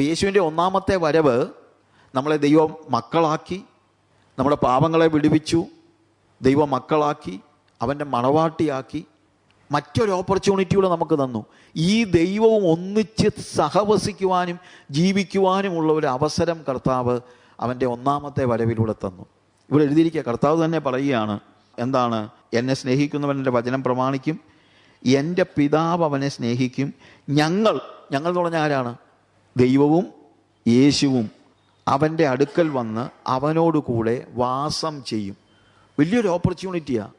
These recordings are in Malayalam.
അപ്പോൾ യേശുവിന്റെ ഒന്നാമത്തെ വരവ് നമ്മളെ ദൈവം മക്കളാക്കി നമ്മുടെ പാപങ്ങളെ വിടുവിച്ചു ദൈവം മക്കളാക്കി അവന്റെ മണവാട്ടിയാക്കി മറ്റൊരു ഓപ്പർച്യൂണിറ്റി കൂടെ നമുക്ക് തന്നു. ഈ ദൈവവും ഒന്നിച്ച് സഹവസിക്കുവാനും ജീവിക്കുവാനുമുള്ള ഒരു അവസരം കർത്താവ് അവന്റെ ഒന്നാമത്തെ വരവിലൂടെ തന്നു. ഇവിടെ എഴുതിയിരിക്കുക കർത്താവ് തന്നെ പറയുകയാണ് എന്താണ്? എന്നെ സ്നേഹിക്കുന്നവൻ എന്റെ വചനം പ്രമാണിക്കും എന്റെ പിതാവ് അവനെ സ്നേഹിക്കും. ഞങ്ങൾ ഞങ്ങൾ എന്ന് പറഞ്ഞാൽ ആരാണ്? ദൈവവും യേശുവും അവന്റെ അടുക്കൽ വന്ന് അവനോട് കൂടെ വാസം ചെയ്യും. വലിയൊരു ഓപ്പർച്യൂണിറ്റിയാണ്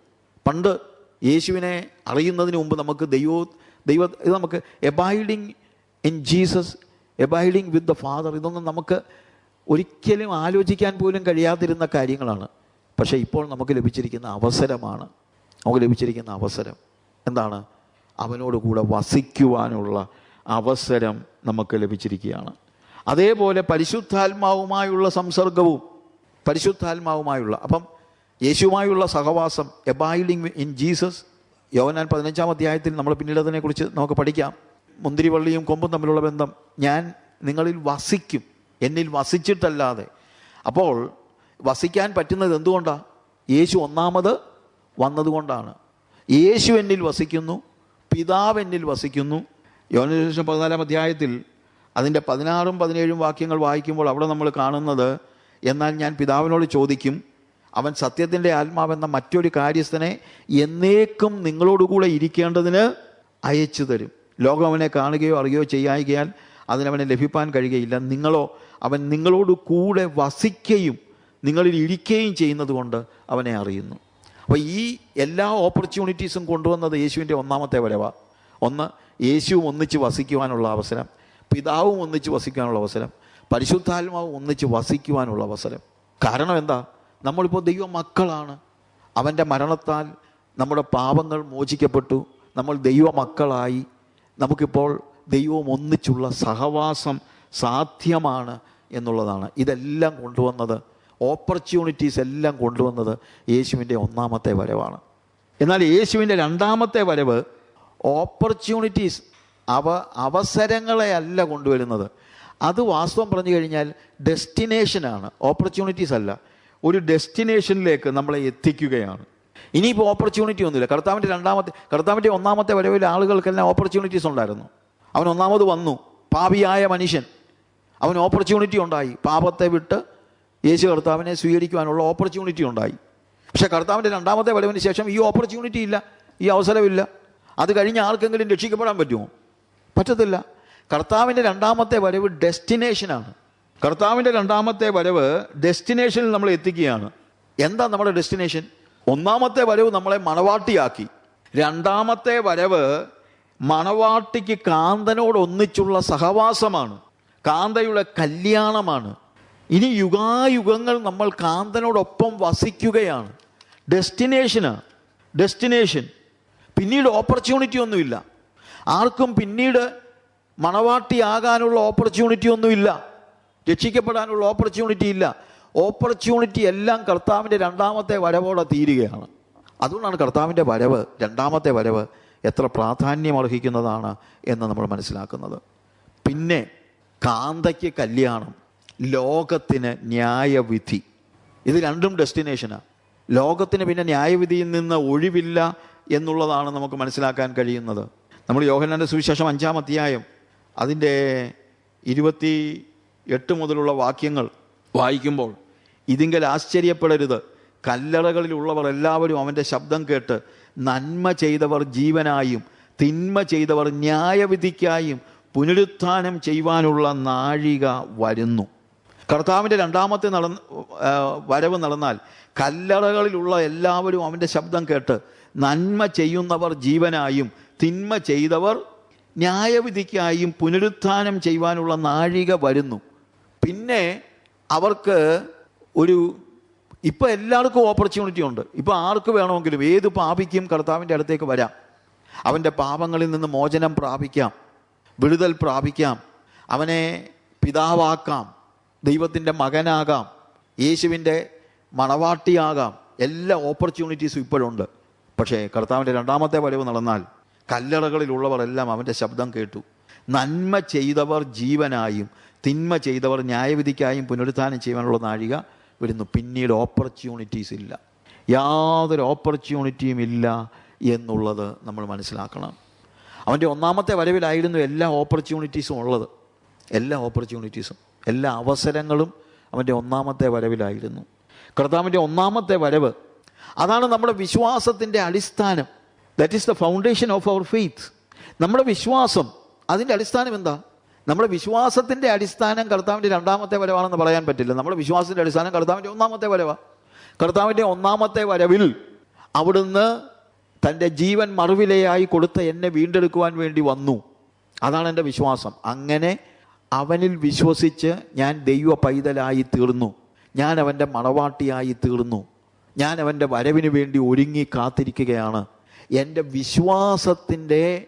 പണ്ട് യേശുവിനെ അറിയുന്നതിന് മുമ്പ് നമുക്ക് ദൈവ ദൈവ ഇത് നമുക്ക് abiding in Jesus abiding with the Father ഇതൊന്നും നമുക്ക് ഒരിക്കലും ആലോചിക്കാൻ പോലും കഴിയാതിരുന്ന കാര്യങ്ങളാണ്. പക്ഷേ ഇപ്പോൾ നമുക്ക് ലഭിച്ചിരിക്കുന്ന അവസരമാണ്. നമുക്ക് ലഭിച്ചിരിക്കുന്ന അവസരം. എന്താണ്? അവനോട് കൂടെ വസിക്കുവാനുള്ള അവസരം നമുക്ക് ലഭിച്ചിരിക്കുകയാണ്. അതേപോലെ പരിശുദ്ധാത്മാവുമായുള്ള സംസർഗവും പരിശുദ്ധാത്മാവുമായുള്ള അപ്പം യേശുവുമായുള്ള സഹവാസം എബൈഡിങ് ഇൻ ജീസസ് യോവനാൻ പതിനഞ്ചാം അധ്യായത്തിൽ നമ്മൾ പിന്നീട് അതിനെക്കുറിച്ച് നമുക്ക് പഠിക്കാം. മുന്തിരിവള്ളിയും കൊമ്പും തമ്മിലുള്ള ബന്ധം ഞാൻ നിങ്ങളിൽ വസിക്കും എന്നിൽ വസിച്ചിട്ടല്ലാതെ. അപ്പോൾ വസിക്കാൻ പറ്റുന്നത് എന്തുകൊണ്ടാണ് യേശു ഒന്നാമത് വന്നതുകൊണ്ടാണ്. യേശു എന്നിൽ വസിക്കുന്നു പിതാവ് എന്നിൽ വസിക്കുന്നു യോനശേഷം പതിനാലാം അധ്യായത്തിൽ അതിന്റെ പതിനാറും പതിനേഴും വാക്യങ്ങൾ വായിക്കുമ്പോൾ അവിടെ നമ്മൾ കാണുന്നത് എന്നാൽ ഞാൻ പിതാവിനോട് ചോദിക്കും അവൻ സത്യത്തിന്റെ ആത്മാവെന്ന മറ്റൊരു കാര്യസ്ഥനെ എന്നേക്കും നിങ്ങളോടുകൂടെ ഇരിക്കേണ്ടതിന് അയച്ചു തരും. ലോകം അവനെ കാണുകയോ അറിയുകയോ ചെയ്യായികയാൽ അതിനവനെ ലഭിപ്പാൻ കഴിയുകയില്ല. നിങ്ങളോ അവൻ നിങ്ങളോട് കൂടെ വസിക്കുകയും നിങ്ങളിൽ ഇരിക്കുകയും ചെയ്യുന്നത് കൊണ്ട് അവനെ അറിയുന്നു. അപ്പോൾ ഈ എല്ലാ ഓപ്പർച്യൂണിറ്റീസും കൊണ്ടുവന്നത് യേശുവിന്റെ ഒന്നാമത്തെ വരവാ. ഒന്ന് യേശുവും ഒന്നിച്ച് വസിക്കുവാനുള്ള അവസരം പിതാവും ഒന്നിച്ച് വസിക്കാനുള്ള അവസരം പരിശുദ്ധാത്മാവും ഒന്നിച്ച് വസിക്കുവാനുള്ള അവസരം. കാരണം എന്താ? നമ്മളിപ്പോൾ ദൈവ മക്കളാണ് അവന്റെ മരണത്താൽ നമ്മുടെ പാപങ്ങൾ മോചിക്കപ്പെട്ടു. നമ്മൾ ദൈവ മക്കളായി നമുക്കിപ്പോൾ ദൈവവും ഒന്നിച്ചുള്ള സഹവാസം സാധ്യമാണ് എന്നുള്ളതാണ്. ഇതെല്ലാം കൊണ്ടുവന്നത് ഓപ്പർച്യൂണിറ്റീസ് എല്ലാം കൊണ്ടുവന്നത് യേശുവിന്റെ ഒന്നാമത്തെ വരവാണ്. എന്നാൽ യേശുവിന്റെ രണ്ടാമത്തെ വരവ് ഓപ്പർച്യൂണിറ്റീസ് അവ അവസരങ്ങളെ അല്ല കൊണ്ടുവരുന്നത്. അത് വാസ്തവം പറഞ്ഞു കഴിഞ്ഞാൽ ഡെസ്റ്റിനേഷനാണ് ഓപ്പർച്യൂണിറ്റീസ് അല്ല. ഒരു ഡെസ്റ്റിനേഷനിലേക്ക് നമ്മളെ എത്തിക്കുകയാണ്. ഇനിയിപ്പോൾ ഓപ്പർച്യൂണിറ്റി ഒന്നുമില്ല. കർത്താവിന്റെ രണ്ടാമത്തെ കർത്താവിന്റെ ഒന്നാമത്തെ വരവിൽ ആളുകൾക്കെല്ലാം ഓപ്പർച്യൂണിറ്റീസ് ഉണ്ടായിരുന്നു. അവൻ ഒന്നാമത് വന്നു. പാപിയായ മനുഷ്യൻ. അവൻ ഓപ്പർച്യൂണിറ്റി ഉണ്ടായി. പാപത്തെ വിട്ട് യേശു കർത്താവിനെ സ്വീകരിക്കുവാനുള്ള ഓപ്പർച്യൂണിറ്റി ഉണ്ടായി. പക്ഷേ കർത്താവിന്റെ രണ്ടാമത്തെ വരവിന് ശേഷം ഈ ഓപ്പർച്യൂണിറ്റി ഇല്ല. ഈ അവസരമില്ല. അത് കഴിഞ്ഞ് ആർക്കെങ്കിലും രക്ഷിക്കപ്പെടാൻ പറ്റുമോ? പറ്റത്തില്ല. കർത്താവിന്റെ രണ്ടാമത്തെ വരവ് ഡെസ്റ്റിനേഷനാണ്. കർത്താവിന്റെ രണ്ടാമത്തെ വരവ് ഡെസ്റ്റിനേഷനിൽ നമ്മൾ എത്തിക്കുകയാണ്. എന്താ നമ്മുടെ ഡെസ്റ്റിനേഷൻ? ഒന്നാമത്തെ വരവ് നമ്മളെ മണവാട്ടിയാക്കി. രണ്ടാമത്തെ വരവ് മണവാട്ടിക്ക് കാന്തനോട് ഒന്നിച്ചുള്ള സഹവാസമാണ്. കാന്തയുടെ കല്യാണമാണ്. ഇനി യുഗായുഗങ്ങൾ നമ്മൾ കാന്തനോടൊപ്പം വസിക്കുകയാണ്. ഡെസ്റ്റിനേഷനാണ്. ഡെസ്റ്റിനേഷൻ. പിന്നീട് ഓപ്പർച്യൂണിറ്റി ഒന്നുമില്ല. ആർക്കും പിന്നീട് മണവാട്ടിയാകാനുള്ള ഓപ്പർച്യൂണിറ്റി ഒന്നുമില്ല. രക്ഷിക്കപ്പെടാനുള്ള ഓപ്പർച്യൂണിറ്റി ഇല്ല. ഓപ്പർച്യൂണിറ്റി എല്ലാം കർത്താവിന്റെ രണ്ടാമത്തെ വരവോടെ തീരുകയാണ്. അതുകൊണ്ടാണ് കർത്താവിന്റെ വരവ് രണ്ടാമത്തെ വരവ് എത്ര പ്രാധാന്യം അർഹിക്കുന്നതാണ് എന്ന് നമ്മൾ മനസ്സിലാക്കുന്നത്. പിന്നെ കാന്തയ്ക്ക് കല്യാണം ലോകത്തിന് ന്യായവിധി. ഇത് രണ്ടും ഡെസ്റ്റിനേഷനാണ് ലോകത്തിന് പിന്നെ ന്യായവിധിയിൽ നിന്ന് ഒഴിവില്ല എന്നുള്ളതാണ് നമുക്ക് മനസ്സിലാക്കാൻ കഴിയുന്നത്. നമ്മൾ യോഹനാന്റെ സുവിശേഷം അഞ്ചാം അധ്യായം അതിന്റെ ഇരുപത്തി എട്ട് മുതലുള്ള വാക്യങ്ങൾ വായിക്കുമ്പോൾ ഇതിങ്കൽ ആശ്ചര്യപ്പെടരുത്. കല്ലറകളിലുള്ളവർ എല്ലാവരും അവന്റെ ശബ്ദം കേട്ട് നന്മ ചെയ്തവർ ജീവനായും തിന്മ ചെയ്തവർ ന്യായവിധിക്കായും പുനരുത്ഥാനം ചെയ്യുവാനുള്ള നാഴിക വരുന്നു. കർത്താവിന്റെ രണ്ടാമത്തെ ആ, വരവ് നടന്നാൽ കല്ലറകളിലുള്ള എല്ലാവരും അവന്റെ ശബ്ദം കേട്ട് നന്മ ചെയ്യുന്നവർ ജീവനായും തിന്മ ചെയ്തവർ ന്യായവിധിക്കായും പുനരുത്ഥാനം ചെയ്യുവാനുള്ള നാഴിക വരുന്നു. പിന്നെ അവർക്ക് ഒരു ഇപ്പം എല്ലാവർക്കും ഓപ്പർച്യൂണിറ്റി ഉണ്ട്. ഇപ്പം ആർക്ക് വേണമെങ്കിലും ഏത് പാപിക്കും കർത്താവിന്റെ അടുത്തേക്ക് വരാം. അവന്റെ പാപങ്ങളിൽ നിന്ന് മോചനം പ്രാപിക്കാം. വിടുതൽ പ്രാപിക്കാം. അവനെ പിതാവാക്കാം. ദൈവത്തിന്റെ മകനാകാം. യേശുവിന്റെ മണവാട്ടിയാകാം. എല്ലാ ഓപ്പർച്യൂണിറ്റീസും ഇപ്പോഴുണ്ട്. പക്ഷേ കർത്താവിന്റെ രണ്ടാമത്തെ വരവ് നടന്നാൽ കല്ലറകളിലുള്ളവർ എല്ലാം അവന്റെ ശബ്ദം കേട്ടു. നന്മ ചെയ്തവർ ജീവനായും തിന്മ ചെയ്തവർ ന്യായവിധിക്കായും പുനരുത്ഥാനം ചെയ്യാനുള്ള നാഴിക വരുന്നു. പിന്നീട് ഓപ്പർച്യൂണിറ്റീസ് ഇല്ല. യാതൊരു ഓപ്പർച്യൂണിറ്റിയും ഇല്ല എന്നുള്ളത് നമ്മൾ മനസ്സിലാക്കണം. അവന്റെ ഒന്നാമത്തെ വരവിലായിരുന്നു എല്ലാ ഓപ്പർച്യൂണിറ്റീസും ഉള്ളത്. എല്ലാ ഓപ്പർച്യൂണിറ്റീസും എല്ലാ അവസരങ്ങളും അവന്റെ ഒന്നാമത്തെ വരവിലായിരുന്നു. കർത്താവിന്റെ ഒന്നാമത്തെ വരവ് അതാണ് നമ്മുടെ വിശ്വാസത്തിന്റെ അടിസ്ഥാനം. That is the foundation of our faith നമ്മുടെ വിശ്വാസം അതിന്റെ അടിസ്ഥാനം എന്താ? നമ്മുടെ വിശ്വാസത്തിന്റെ അടിസ്ഥാനം കർത്താവിന്റെ രണ്ടാമത്തെ വരവാണെന്ന് പറയാൻ പറ്റില്ല. നമ്മുടെ വിശ്വാസത്തിന്റെ അടിസ്ഥാനം കർത്താവിന്റെ ഒന്നാമത്തെ വരവാണ് കർത്താവിന്റെ ഒന്നാമത്തെ വരവിൽ അവിടുന്ന് തന്റെ ജീവൻ മറുവിലയായി കൊടുത്ത എന്നെ വീണ്ടെടുക്കുവാൻ വേണ്ടി വന്നു. അതാണ് എന്റെ വിശ്വാസം. അങ്ങനെ അവനിൽ വിശ്വസിച്ച് ഞാൻ ദൈവ പൈതലായി തീർന്നു. ഞാൻ അവന്റെ മണവാട്ടിയായി തീർന്നു. ഞാൻ അവന്റെ വരവിന് വേണ്ടി ഒരുങ്ങി കാത്തിരിക്കുകയാണ്. എന്റെ വിശ്വാസത്തിന്റെ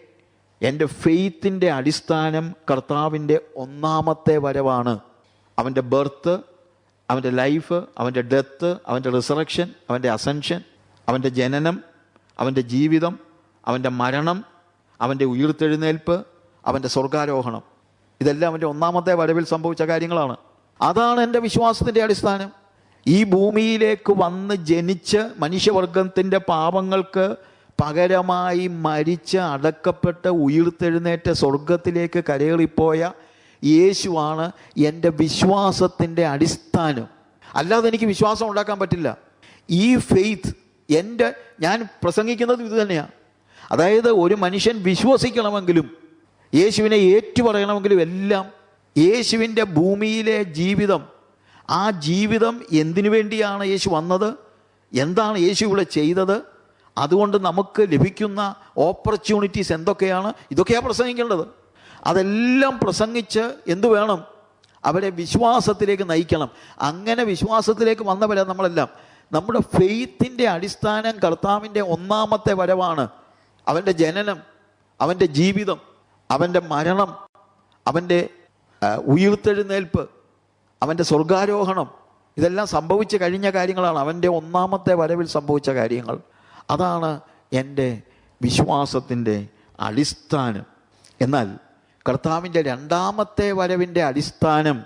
എന്റെ ഫെയ്ത്തിന്റെ അടിസ്ഥാനം കർത്താവിന്റെ ഒന്നാമത്തെ വരവാണ്. അവന്റെ ബർത്ത് അവന്റെ ലൈഫ് അവന്റെ ഡെത്ത് അവന്റെ റിസറക്ഷൻ അവന്റെ അസെൻഷൻ അവന്റെ ജനനം അവന്റെ ജീവിതം അവന്റെ മരണം അവന്റെ ഉയർത്തെഴുന്നേൽപ്പ് അവന്റെ സ്വർഗാരോഹണം. ഇതെല്ലാം അവന്റെ ഒന്നാമത്തെ വരവിൽ സംഭവിച്ച കാര്യങ്ങളാണ്. അതാണ് എന്റെ വിശ്വാസത്തിന്റെ അടിസ്ഥാനം. ഈ ഭൂമിയിലേക്ക് വന്ന് ജനിച്ച് മനുഷ്യവർഗത്തിന്റെ പാപങ്ങൾക്ക് പകരമായി മരിച്ച് അടക്കപ്പെട്ട് ഉയിർത്തെഴുന്നേറ്റ് സ്വർഗത്തിലേക്ക് കരയേറിപ്പോയ യേശുവാണ് എന്റെ വിശ്വാസത്തിന്റെ അടിസ്ഥാനം. അല്ലാതെ എനിക്ക് വിശ്വാസം ഉണ്ടാക്കാൻ പറ്റില്ല. ഈ ഫെയ്ത്ത് എന്റെ ഞാൻ പ്രസംഗിക്കുന്നത് ഇത് തന്നെയാണ് അതായത് ഒരു മനുഷ്യൻ വിശ്വസിക്കണമെങ്കിലും യേശുവിനെ ഏറ്റുപറയണമെങ്കിലും എല്ലാം യേശുവിന്റെ ഭൂമിയിലെ ജീവിതം ആ ജീവിതം എന്തിനു വേണ്ടിയാണ് യേശു വന്നത്? എന്താണ് യേശു ഇവിടെ ചെയ്തത്? അതുകൊണ്ട് നമുക്ക് ലഭിക്കുന്ന ഓപ്പർച്യൂണിറ്റീസ് എന്തൊക്കെയാണ്? ഇതൊക്കെയാണ് പ്രസംഗിക്കേണ്ടത്. അതെല്ലാം പ്രസംഗിച്ച് എന്തു വേണം? അവരെ വിശ്വാസത്തിലേക്ക് നയിക്കണം. അങ്ങനെ വിശ്വാസത്തിലേക്ക് വന്നവരെ നമ്മളെല്ലാം. നമ്മുടെ ഫെയ്ത്തിന്റെ അടിസ്ഥാനം കർത്താവിന്റെ ഒന്നാമത്തെ വരവാണ്. അവന്റെ ജനനം അവന്റെ ജീവിതം അവന്റെ മരണം അവന്റെ ഉയിർത്തെഴുന്നേൽപ്പ് അവന്റെ സ്വർഗാരോഹണം ഇതെല്ലാം സംഭവിച്ചു കഴിഞ്ഞ കാര്യങ്ങളാണ്. അവന്റെ ഒന്നാമത്തെ വരവിൽ സംഭവിച്ച കാര്യങ്ങൾ. അതാണ് എന്റെ വിശ്വാസത്തിന്റെ അടിസ്ഥാനം. എന്നാൽ കർത്താവിന്റെ രണ്ടാമത്തെ വരവിന്റെ അടിസ്ഥാനം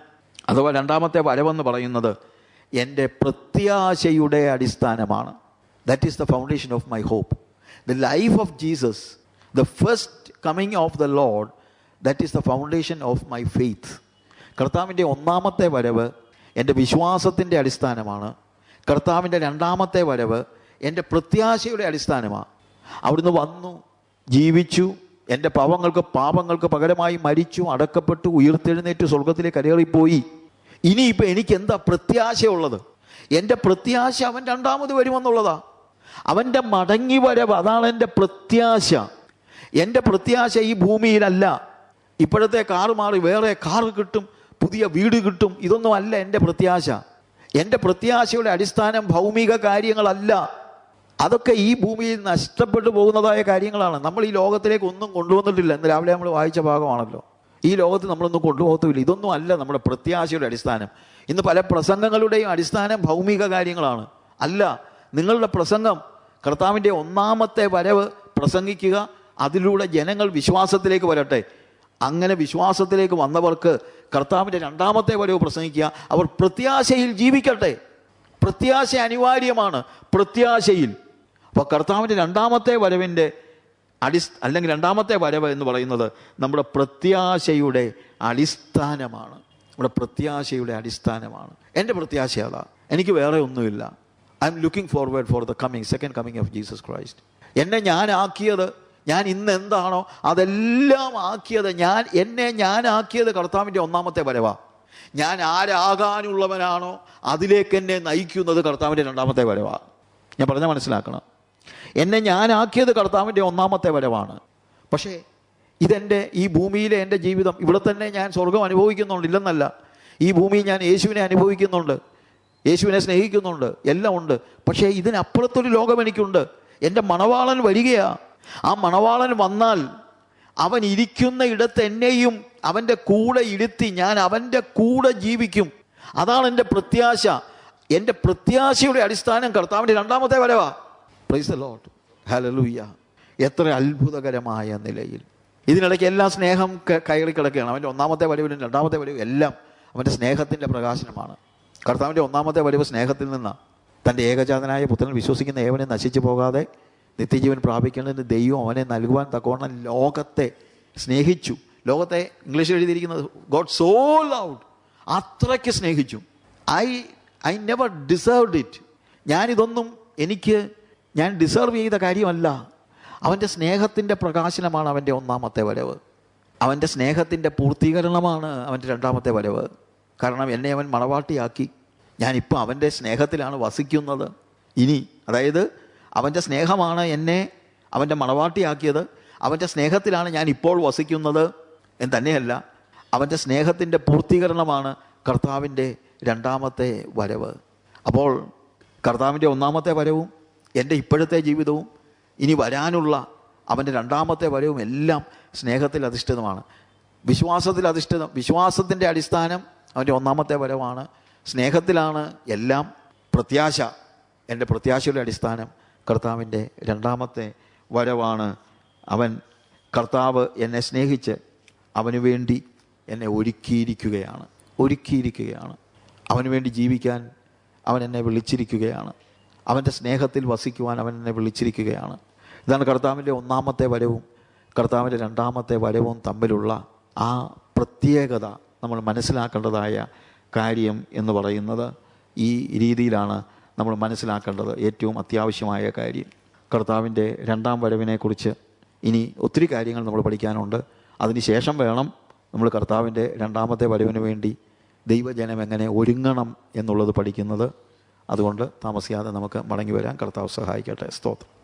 അഥവാ രണ്ടാമത്തെ വരവെന്ന് പറയുന്നത് എന്റെ പ്രത്യാശയുടെ അടിസ്ഥാനമാണ്. That is the foundation of my hope the life of Jesus the first coming of the lord that is the foundation of my faith കർത്താവിന്റെ ഒന്നാമത്തെ വരവ് എന്റെ വിശ്വാസത്തിന്റെ അടിസ്ഥാനമാണ്. കർത്താവിന്റെ രണ്ടാമത്തെ വരവ് എന്റെ പ്രത്യാശയുടെ അടിസ്ഥാനമാണ്. അവിടുന്ന് വന്നു ജീവിച്ചു എന്റെ പാവങ്ങൾക്ക് പാപങ്ങൾക്ക് പകരമായി മരിച്ചു അടക്കപ്പെട്ടു ഉയർത്തെഴുന്നേറ്റ് സ്വർഗത്തിലേക്ക് കരയറിപ്പോയി. ഇനിയിപ്പോൾ എനിക്ക് എന്താ പ്രത്യാശയുള്ളത്? എന്റെ പ്രത്യാശ അവൻ രണ്ടാമത് വരുമെന്നുള്ളതാ. അവന്റെ മടങ്ങി വരവ് അതാണ് എന്റെ പ്രത്യാശ. എന്റെ പ്രത്യാശ ഈ ഭൂമിയിലല്ല. ഇപ്പോഴത്തെ കാറ് മാറി വേറെ കാറ് കിട്ടും. പുതിയ വീട് കിട്ടും. ഇതൊന്നും അല്ല എന്റെ പ്രത്യാശ. എന്റെ പ്രത്യാശയുടെ അടിസ്ഥാനം ഭൗമിക കാര്യങ്ങളല്ല. അതൊക്കെ ഈ ഭൂമിയിൽ നഷ്ടപ്പെട്ടു പോകുന്നതായ കാര്യങ്ങളാണ്. നമ്മൾ ഈ ലോകത്തിലേക്ക് ഒന്നും കൊണ്ടുവന്നിട്ടില്ല. ഇന്ന് രാവിലെ നമ്മൾ വായിച്ച ഭാഗമാണല്ലോ. ഈ ലോകത്ത് നമ്മളൊന്നും കൊണ്ടുപോകത്തുമില്ല ഇതൊന്നും അല്ല നമ്മുടെ പ്രത്യാശയുടെ അടിസ്ഥാനം. ഇന്ന് പല പ്രസംഗങ്ങളുടെയും അടിസ്ഥാനം ഭൗമിക കാര്യങ്ങളാണ്. അല്ല നിങ്ങളുടെ പ്രസംഗം കർത്താവിന്റെ ഒന്നാമത്തെ വരവ് പ്രസംഗിക്കുക അതിലൂടെ ജനങ്ങൾ വിശ്വാസത്തിലേക്ക് വരട്ടെ. അങ്ങനെ വിശ്വാസത്തിലേക്ക് വന്നവർക്ക് കർത്താവിന്റെ രണ്ടാമത്തെ വരവ് പ്രസംഗിക്കുക. അവർ പ്രത്യാശയിൽ ജീവിക്കട്ടെ. പ്രത്യാശ അനിവാര്യമാണ്. പ്രത്യാശയിൽ. അപ്പോൾ കർത്താവിന്റെ രണ്ടാമത്തെ വരവിന്റെ അടിസ് അല്ലെങ്കിൽ രണ്ടാമത്തെ വരവ് എന്ന് പറയുന്നത് നമ്മുടെ പ്രത്യാശയുടെ അടിസ്ഥാനമാണ്. നമ്മുടെ പ്രത്യാശയുടെ അടിസ്ഥാനമാണ്. എന്റെ പ്രത്യാശ അതാ. എനിക്ക് വേറെ ഒന്നുമില്ല. I am looking forward for the coming second coming of Jesus Christ എന്നെ ഞാൻ ആക്കിയത് ഞാൻ ഇന്ന് എന്താണോ അതെല്ലാം ആക്കിയത് ഞാൻ എന്നെ ഞാനാക്കിയത് കർത്താവിന്റെ ഒന്നാമത്തെ വരവാ. ഞാൻ ആരാകാനുള്ളവനാണോ അതിലേക്ക് എന്നെ നയിക്കുന്നത് കർത്താവിന്റെ രണ്ടാമത്തെ വരവാ. ഞാൻ പറഞ്ഞാൽ മനസ്സിലാക്കണം. എന്നെ ഞാനാക്കിയത് കർത്താവിന്റെ ഒന്നാമത്തെ വരവാണ്. പക്ഷേ ഇതെന്റെ ഈ ഭൂമിയിലെ എന്റെ ജീവിതം ഇവിടെ തന്നെ ഞാൻ സ്വർഗം അനുഭവിക്കുന്നുണ്ട് ഇല്ലെന്നല്ല. ഈ ഭൂമിയിൽ ഞാൻ യേശുവിനെ അനുഭവിക്കുന്നുണ്ട് യേശുവിനെ സ്നേഹിക്കുന്നുണ്ട് എല്ലാം ഉണ്ട്. പക്ഷേ ഇതിനപ്പുറത്തൊരു ലോകം എനിക്കുണ്ട്. എന്റെ മണവാളൻ വരികയാ. ആ മണവാളൻ വന്നാൽ അവൻ ഇരിക്കുന്ന ഇടത്ത് എന്നെയും അവന്റെ കൂടെ ഇരുത്തി ഞാൻ അവന്റെ കൂടെ ജീവിക്കും. അതാണ് എന്റെ പ്രത്യാശ. എന്റെ പ്രത്യാശയുടെ അടിസ്ഥാനം കർത്താവിന്റെ രണ്ടാമത്തെ വരവാ. പ്രൈസ് ലോട്ട് ഹലലൂയ്യ എത്ര അത്ഭുതകരമായ നിലയിൽ. ഇതിനിടയ്ക്ക് എല്ലാ സ്നേഹം കയറി കിടക്കുകയാണ്. അവന്റെ ഒന്നാമത്തെ വരവിലും രണ്ടാമത്തെ വരവും എല്ലാം അവന്റെ സ്നേഹത്തിന്റെ പ്രകാശനമാണ്. കർത്താവിന്റെ ഒന്നാമത്തെ വരവ് സ്നേഹത്തിൽ നിന്നാണ്. തന്റെ ഏകജാതനായ പുത്രൻ വിശ്വസിക്കുന്ന ഏവനെ നശിച്ചു പോകാതെ നിത്യജീവൻ പ്രാപിക്കേണ്ടതിന് ദൈവം അവനെ നൽകുവാൻ തക്കവണ്ണം ലോകത്തെ സ്നേഹിച്ചു. ലോകത്തെ ഇംഗ്ലീഷിൽ എഴുതിയിരിക്കുന്നത് ഗോഡ് സോ ലൗഡ് അത്രയ്ക്ക് സ്നേഹിച്ചു. I I never deserved it ഞാനിതൊന്നും എനിക്ക് ഞാൻ ഡിസേർവ് ചെയ്ത കാര്യമല്ല. അവന്റെ സ്നേഹത്തിന്റെ പ്രകാശനമാണ് അവന്റെ ഒന്നാമത്തെ വരവ്. അവന്റെ സ്നേഹത്തിന്റെ പൂർത്തീകരണമാണ് അവന്റെ രണ്ടാമത്തെ വരവ്. കാരണം എന്നെ അവൻ മണവാട്ടിയാക്കി. ഞാനിപ്പോൾ അവന്റെ സ്നേഹത്തിലാണ് വസിക്കുന്നത്. ഇനി അതായത് അവന്റെ സ്നേഹമാണ് എന്നെ അവന്റെ മണവാട്ടിയാക്കിയത്. അവന്റെ സ്നേഹത്തിലാണ് ഞാൻ ഇപ്പോൾ വസിക്കുന്നത് എന്ന് തന്നെയല്ല. അവന്റെ സ്നേഹത്തിന്റെ പൂർത്തീകരണമാണ് കർത്താവിന്റെ രണ്ടാമത്തെ വരവ്. അപ്പോൾ കർത്താവിന്റെ ഒന്നാമത്തെ വരവും എന്റെ ഇപ്പോഴത്തെ ജീവിതവും ഇനി വരാനുള്ള അവന്റെ രണ്ടാമത്തെ വരവും എല്ലാം സ്നേഹത്തിൽ അധിഷ്ഠിതമാണ്. വിശ്വാസത്തിൽ അധിഷ്ഠിതം വിശ്വാസത്തിന്റെ അടിസ്ഥാനം അവന്റെ ഒന്നാമത്തെ വരവാണ്. സ്നേഹത്തിലാണ് എല്ലാം പ്രത്യാശ എന്റെ പ്രത്യാശയുടെ അടിസ്ഥാനം. കർത്താവിന്റെ രണ്ടാമത്തെ വരവാണ് അവൻ കർത്താവ് എന്നെ സ്നേഹിച്ച് അവന് വേണ്ടി എന്നെ ഒരുക്കിയിരിക്കുകയാണ് ഒരുക്കിയിരിക്കുകയാണ്. അവന് വേണ്ടി ജീവിക്കാൻ അവൻ എന്നെ വിളിച്ചിരിക്കുകയാണ്. അവന്റെ സ്നേഹത്തിൽ വസിക്കുവാൻ അവൻ എന്നെ വിളിച്ചിരിക്കുകയാണ്. ഇതാണ് കർത്താവിന്റെ ഒന്നാമത്തെ വരവും കർത്താവിന്റെ രണ്ടാമത്തെ വരവും തമ്മിലുള്ള ആ പ്രത്യേകത നമ്മൾ മനസ്സിലാക്കേണ്ടതായ കാര്യം എന്ന് പറയുന്നത് ഈ രീതിയിലാണ് നമ്മൾ മനസ്സിലാക്കേണ്ടത് ഏറ്റവും അത്യാവശ്യമായ കാര്യം. കർത്താവിന്റെ രണ്ടാം വരവിനെക്കുറിച്ച് ഇനി ഒത്തിരി കാര്യങ്ങൾ നമ്മൾ പഠിക്കാനുണ്ട്. അതിനുശേഷം വേണം നമ്മൾ കർത്താവിന്റെ രണ്ടാമത്തെ വരവിന് വേണ്ടി ദൈവജനം എങ്ങനെ ഒരുങ്ങണം എന്നുള്ളത് പഠിക്കുന്നത്. അതുകൊണ്ട് താമസിയാതെ നമുക്ക് മടങ്ങി വരാൻ കർത്താവ് സഹായിക്കട്ടെ. സ്തോത്രം.